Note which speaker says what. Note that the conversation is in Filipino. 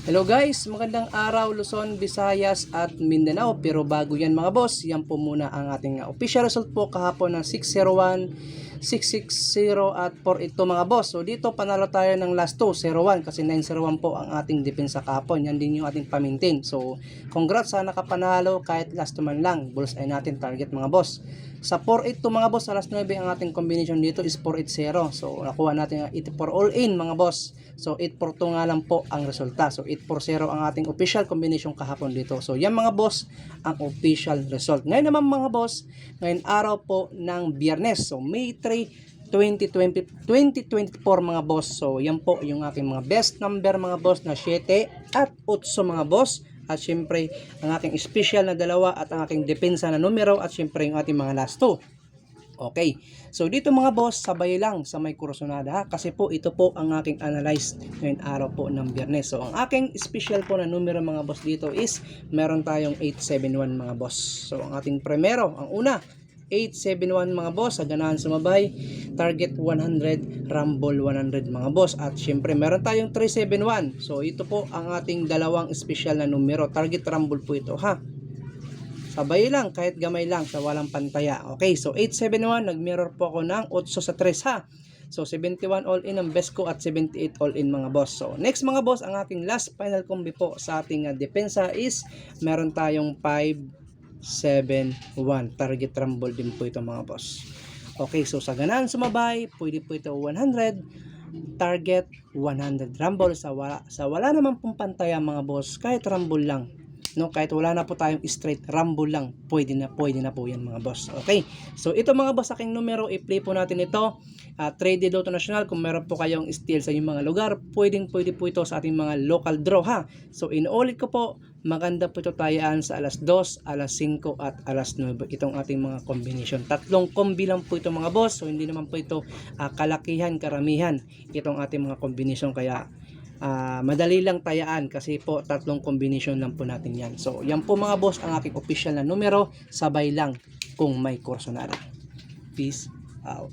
Speaker 1: Hello guys, magandang araw Luzon, Visayas at Mindanao. Pero bago yan mga boss, yan po muna ang ating official result po kahapon ng 601, 660 at 482 mga boss. So dito panalo tayo ng last 2, 01 kasi 901 po ang ating depensa kahapon. Yan din yung ating pamintin. So congrats sa nakapanalo kahit last 2 man lang. Bulls ay natin target mga boss. Sa 482 mga boss, sa last 9 ang ating combination dito is 480. So nakuha natin ang 84 all in mga boss. So 842 nga lang po ang resulta. So 840 ang ating official combination kahapon dito. So yan mga boss, ang official result. Ngayon naman mga boss, ngayon araw po ng biyernes. So May 3, 2020, 2024 mga boss. So yan po yung aking mga best number mga boss na 7 at 8 mga boss. At syempre, ang aking special na dalawa at ang aking depensa na numero at syempre yung ating mga last two. Okay. So dito mga boss, sabay lang sa may kursunada ha? kasi po ito po ang aking analyze ngayon araw po ng biyernes. So ang aking special po na numero mga boss dito is meron tayong 871 mga boss. So ang ating primero, ang una, 871 mga boss, sa ganahan sumabay, target 100, rumble 100 mga boss. At syempre meron tayong 371. So ito po ang ating dalawang special na numero, target rumble po ito ha. Sabay lang, kahit gamay lang, sa walang pantaya. Okay, so 871, nag-mirror po ako ng 8 sa 3 ha. So 71 all in ang best ko at 78 all in mga boss. So next mga boss, ang ating last final combi po sa ating uh, depensa is meron tayong 5 7 1 target rumble din po ito mga boss. Okay, so sa ganaan sumabay, pwede po ito 100 target 100 rumble. Sa wala sa wala naman pong pantaya mga boss kahit rumble lang no? Kahit wala na po tayong straight rumble lang pwede na pwede na po yan mga boss. Okay so ito mga boss aking numero. I-play po natin ito uh, trade Lotto National. Kung meron po kayong steal sa inyong mga lugar pwedeng pwede po ito sa ating mga local draw ha? So inuulit ko po maganda po ito tayaan sa alas 2 alas 5 at alas 9 itong ating mga combination tatlong kombi lang po ito mga boss so hindi naman po ito uh, kalakihan karamihan itong ating mga combination kaya Ah, madali lang tayaan kasi po tatlong combination lang po natin yan. So, yan po mga boss ang aking official na numero. Sabay lang kung may kurso na. Peace out.